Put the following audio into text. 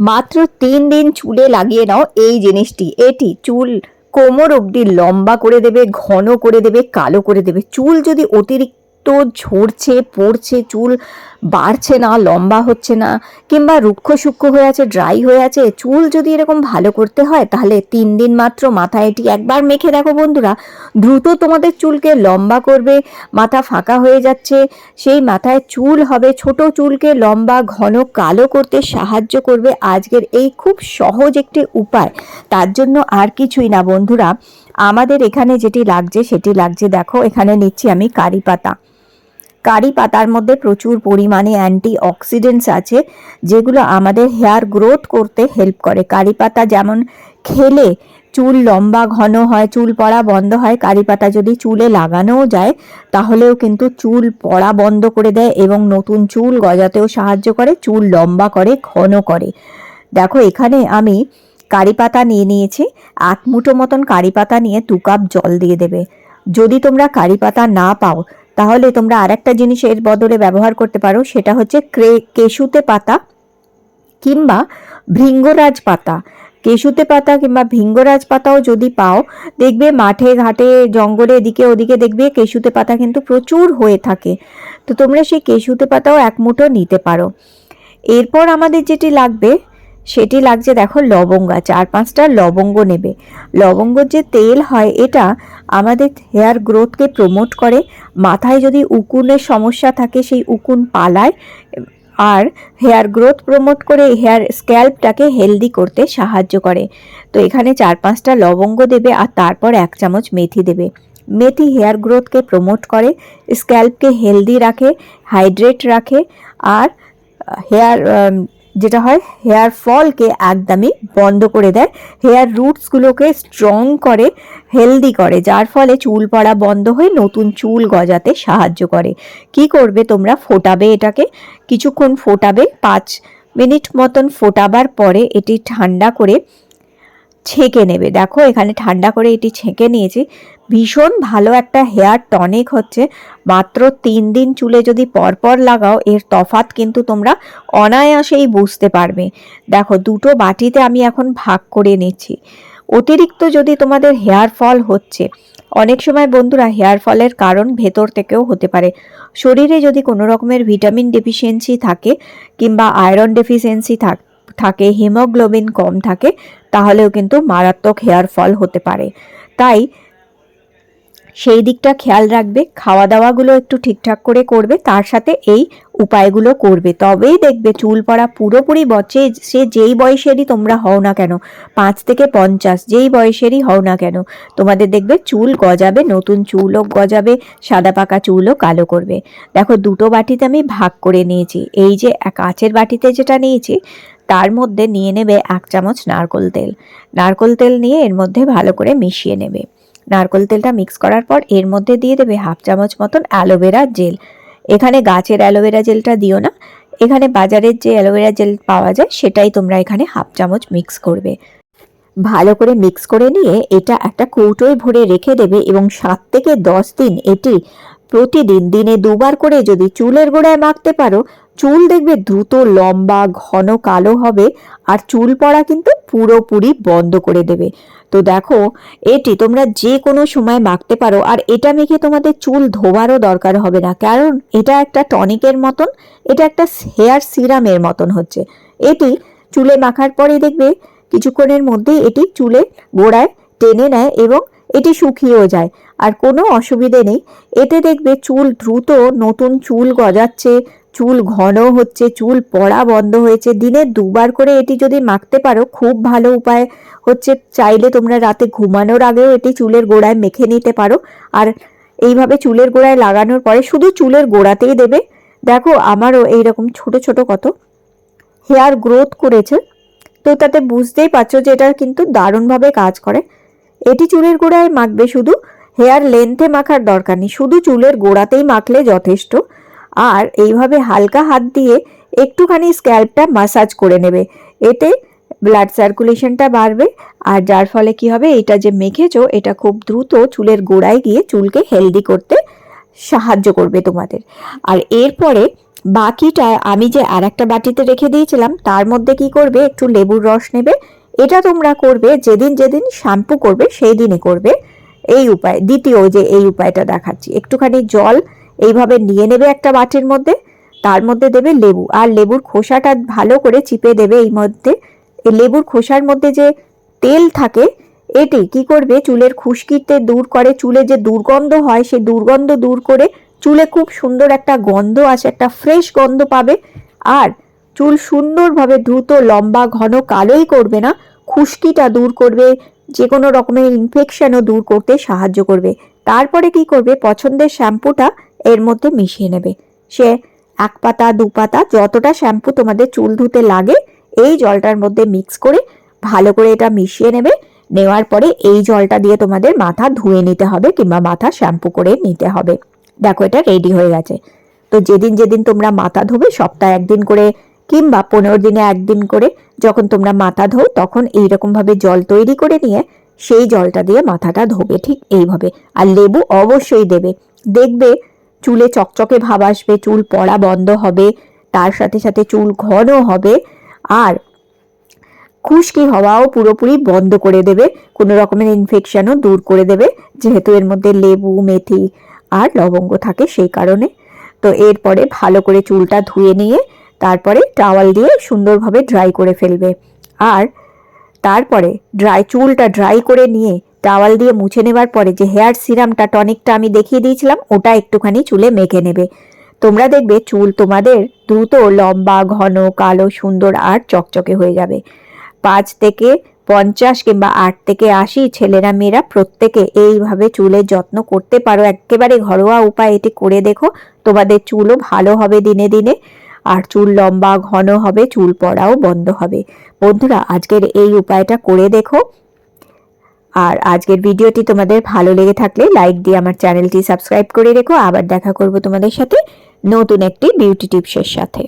মাত্র তিন দিন চুলে লাগিয়ে নাও এই জিনিসটি। এটি চুল কোমর অবধি লম্বা করে দেবে, ঘন করে দেবে, কালো করে দেবে। চুল যদি অতিরিক্ত ঝরছে, পড়ছে, চুল বাড়ছে না, লম্বা হচ্ছে না, কিংবা রুক্ষ সূক্ষ্ম হয়ে আছে, ড্রাই হয়ে আছে, চুল যদি এরকম ভালো করতে হয়, তাহলে তিন দিন মাত্র মাথায় এটি একবার মেখে দেখো বন্ধুরা, দ্রুত তোমাদের চুলকে লম্বা করবে, মাথা ফাঁকা হয়ে যাচ্ছে, সেই মাথায় চুল হবে, ছোট চুলকে লম্বা, ঘন, কালো করতে সাহায্য করবে, আজকের এই খুব সহজ একটি উপায়, তার জন্য আর কিছুই না বন্ধুরা, আমাদের এখানে যেটি লাগছে, সেটি লাগছে, দেখো, এখানে নিচ্ছি আমি কারি পাতা। কারি পাতার মধ্যে প্রচুর পরিমাণে অ্যান্টি অক্সিডেন্টস আছে, যেগুলো আমাদের হেয়ার গ্রোথ করতে হেল্প করে। কারি পাতা যেমন খেলে চুল লম্বা, ঘন হয়, চুল পড়া বন্ধ হয়, কারি পাতা যদি চুলে লাগানোও যায়, তাহলেও কিন্তু চুল পড়া বন্ধ করে দেয় এবং নতুন চুল গজাতেও সাহায্য করে, চুল লম্বা করে, ঘন করে। দেখো, এখানে আমি কারি পাতা নিয়ে নিয়েছি, এক মুঠো মতন কারি পাতা নিয়ে দু কাপ জল দিয়ে দেবে। যদি তোমরা কারি পাতা না পাও তাহলে তোমরা আরেকটা জিনিস এর বদলে ব্যবহার করতে পারো, সেটা হচ্ছে ক্রে, কেশুতে পাতা কিংবা ভৃঙ্গরাজ পাতা। কেশুতে পাতা কিংবা ভিঙ্গরাজ পাতাও যদি পাও, দেখবে মাঠে, ঘাটে, জঙ্গলে, এদিকে ওদিকে দেখবে কেশুতে পাতা কিন্তু প্রচুর হয়ে থাকে। তো তোমরা সেই কেশুতে পাতাও এক মুঠো নিতে পারো। এরপর আমাদের যেটি লাগবে সেটি লাগছে দেখো লবঙ্গা, চার পাঁচটা লবঙ্গ নেবে। লবঙ্গর যে তেল হয় এটা আমাদের হেয়ার গ্রোথকে প্রমোট করে। মাথায় যদি উকুনের সমস্যা থাকে সেই উকুন পালায় আর হেয়ার গ্রোথ প্রমোট করে হেয়ার স্ক্যাল্পটাকে হেলদি করতে সাহায্য করে। তো এখানে চার পাঁচটা লবঙ্গ দেবে আর তারপর এক চামচ মেথি দেবে। মেথি হেয়ার গ্রোথকে প্রমোট করে, স্ক্যাল্পকে হেলদি রাখে, হাইড্রেট রাখে আর হেয়ার যেটা হয় হেয়ার ফলকে একদমই বন্ধ করে দেয়। হেয়ার রুটসগুলোকে স্ট্রং করে হেলদি করে, যার ফলে চুল পড়া বন্ধ হয়ে নতুন চুল গজাতে সাহায্য করে। কি করবে তোমরা? ফোটাবে এটাকে। কিছুক্ষণ ফোটাবে, পাঁচ মিনিট মতন ফোটাবার পরে এটি ঠান্ডা করে ছেঁকে নেবে। দেখো, এখানে ঠান্ডা করে এটি ছেঁকে নিয়েছি। ভীষণ ভালো একটা হেয়ার টনিক হচ্ছে। মাত্র তিন দিন চুলে যদি পরপর লাগাও, এর তফাত কিন্তু তোমরা অনায়াসেই বুঝতে পারবে। দেখো, দুটো বাটিতে আমি এখন ভাগ করে নিচ্ছি। অতিরিক্ত যদি তোমাদের হেয়ার ফল হচ্ছে, অনেক সময় বন্ধুরা হেয়ার ফলের কারণ ভেতর থেকেও হতে পারে। শরীরে যদি কোনো রকমের ভিটামিন ডেফিসিয়েন্সি থাকে কিংবা আয়রন ডেফিসিয়েন্সি থাক থাকে, হিমোগ্লোবিন কম থাকে, তাহলেও কিন্তু মারাত্মক হেয়ার ফল হতে পারে। তাই সেই দিকটা খেয়াল রাখবে খাওয়া দাওয়াগুলো একটু ঠিকঠাক করে করবে, তার সাথে এই উপায়গুলো করবে। তবেই দেখবে চুল পড়া পুরোপুরি বচে, সে যেই বয়সেরই তোমরা হও না কেন, পাঁচ থেকে পঞ্চাশ, যেই বয়সেরই হও না কেন, তোমাদের দেখবে চুল গজাবে, নতুন চুলও গজাবে, সাদা পাকা চুলও কালো করবে। দেখো, দুটো বাটিতে আমি ভাগ করে নিয়েছি। এই যে কাঁচের বাটিতে যেটা নিয়েছি তার মধ্যে নিয়ে নেবে এক চামচ নারকোল তেল। নারকোল তেল নিয়ে এর মধ্যে ভালো করে মিশিয়ে নেবে। নারকোল তেলটা মিক্স করার পর এর মধ্যে দিয়ে দেবে হাফ চামচ মতন অ্যালোভেরা জেল। এখানে গাছের অ্যালোভেরা জেলটা দিও না। এখানে বাজারের যে অ্যালোভেরা জেল পাওয়া যায়, সেটাই তোমরা এখানে হাফ চামচ মিক্স করবে। ভালো করে মিক্স করে নিয়ে এটা একটা কৌটোয় ভরে রেখে দেবে এবং সাত থেকে দশ দিন এটি প্রতিদিন, দিনে দুবার করে যদি চুলের গোড়ায় মাখতে পারো চুল দেখবে দ্রুত, লম্বা, ঘন, কালো হবে আর চুল পড়া কিন্তু পুরোপুরি বন্ধ করে দেবে। তো দেখো, এটি তোমরা যে কোনো সময় মাখতে পারো আর এটা মেখে তোমাদের চুল ধোবারও দরকার হবে না। কারণ এটা একটা টনিকের মতন, এটা একটা হেয়ার সিরামের মতন হচ্ছে। এটি চুলে মাখার পরে দেখবে কিছুক্ষণের মধ্যে এটি চুলে গোড়ায় টেনে নেয় এবং এটি শুকিয়েও যায়। আর কোনো অসুবিধে নেই। এতে দেখবে চুল দ্রুত নতুন চুল গজাচ্ছে চুল ঘন হচ্ছে, চুল পড়া বন্ধ হয়েছে। দিনে দুবার করে এটি যদি মাখতে পারো, খুব ভালো উপায় হচ্ছে। চাইলে তোমরা রাতে ঘুমানোর আগেও এটি চুলের গোড়ায় মেখে নিতে পারো। আর এইভাবে চুলের গোড়ায় লাগানোর পরে শুধু চুলের গোড়াতেই দেবে। দেখো, আমারও এইরকম ছোট ছোট কত হেয়ার গ্রোথ করেছে। তো তাতে বুঝতেই পারছ যে এটা কিন্তু দারুণভাবে কাজ করে। এটি চুলের গোড়ায় মাখবে শুধু হেয়ার লেন্থে মাখার দরকার নেই, শুধু চুলের গোড়াতেই মাখলে যথেষ্ট। আর এইভাবে হালকা হাত দিয়ে একটুখানি স্ক্যাল্পটা মাসাজ করে নেবে। এতে ব্লাড সার্কুলেশনটা বাড়বে আর যার ফলে কি হবে এটা যে মেখেছো, এটা খুব দ্রুত চুলের গোড়ায় গিয়ে চুলকে হেলদি করতে সাহায্য করবে তোমাদের। আর এরপরে বাকিটা আমি যে আর একটা বাটিতে রেখে দিয়েছিলাম, তার মধ্যে কি করবে, একটু লেবুর রস নেবে। এটা তোমরা করবে, যেদিন যেদিন শ্যাম্পু করবে, সেই দিনে করবে। এই উপায়, দ্বিতীয় যে এই উপায়টা দেখাচ্ছি, একটুখানি জল এইভাবে নিয়ে নেবে একটা বাটির মধ্যে, তার মধ্যে দেবে লেবু। আর লেবুর খোসাটা ভালো করে চিপে দেবে এই মধ্যে। এই লেবুর খোসার মধ্যে যে তেল থাকে, এটি কি করবে? চুলের খুশকিতে দূর করে, চুলে যে দুর্গন্ধ হয় সেই দুর্গন্ধ দূর করে চুলে খুব সুন্দর একটা গন্ধ আসে, একটা ফ্রেশ গন্ধ পাবে। আর চুল সুন্দরভাবে দ্রুত, লম্বা, ঘন কালোই করবে না, খুশকিটা দূর করবে যে কোনো রকমের ইনফেকশনও দূর করতে সাহায্য করবে। তারপরে কি করবে? পছন্দের শ্যাম্পুটা এর মধ্যে মিশিয়ে নেবে। সে এক পাতা, দু পাতা, যতটা শ্যাম্পু তোমাদের চুল ধুতে লাগে, এই জলটার মধ্যে মিক্স করে ভালো করে এটা মিশিয়ে নেবে। নেওয়ার পরে এই জলটা দিয়ে তোমাদের মাথা ধুয়ে নিতে হবে কিংবা মাথা শ্যাম্পু করে নিতে হবে। দেখো, এটা রেডি হয়ে গেছে। তো যেদিন যেদিন তোমরা মাথা ধোবে, সপ্তাহে একদিন করে কিংবা পনেরো দিনে একদিন করে যখন তোমরা মাথা ধো তখন এইরকম ভাবে জল তৈরি করে নিয়ে সেই জলটা দিয়ে মাথাটা ধোবে ঠিক এইভাবে। আর লেবু অবশ্যই দেবে। দেখবে চুলে চকচকে ভাব আসবে, চুল পড়া বন্ধ হবে, তার সাথে সাথে চুল ঘন হবে, আর খুশকি হওয়াও পুরোপুরি বন্ধ করে দেবে, কোনো রকমের ইনফেকশনও দূর করে দেবে, যেহেতু এর মধ্যে লেবু, মেথি আর লবঙ্গ থাকে সেই কারণে। তো এরপরে ভালো করে চুলটা ধুয়ে নিয়ে তারপরে টাওয়াল দিয়ে সুন্দরভাবে ড্রাই করে ফেলবে। আর তারপরে ড্রাই চুলটা ড্রাই করে নিয়ে টাওয়াল দিয়ে মুছে নেবার পরে যে হেয়ার সিরামটা টনিকটা আমি দেখিয়ে দিয়েছিলাম, ওটা একটুখানি চুলে মেখে নেবে। তোমরা দেখবে চুল তোমাদের দ্রুত লম্বা, ঘন, কালো, সুন্দর আর চকচকে হয়ে যাবে। পাঁচ থেকে পঞ্চাশ কিংবা আট থেকে আশি ছেলেরা মেয়েরা প্রত্যেকে এইভাবে চুলের যত্ন করতে পারো। একেবারে ঘরোয়া উপায় এটি করে দেখো, তোমাদের চুলও ভালো হবে দিনে দিনে, আর চুল লম্বা, ঘন হবে, চুল পড়াও বন্ধ হবে। বন্ধুরা, আজকের এই উপায়টা করে দেখো। আর আজকের ভিডিওটি তোমাদের ভালো লেগে থাকলে লাইক দিয়ে আমার চ্যানেলটি সাবস্ক্রাইব করে রেখো। আবার দেখা করব তোমাদের সাথে নতুন একটি বিউটি টিপসের সাথে।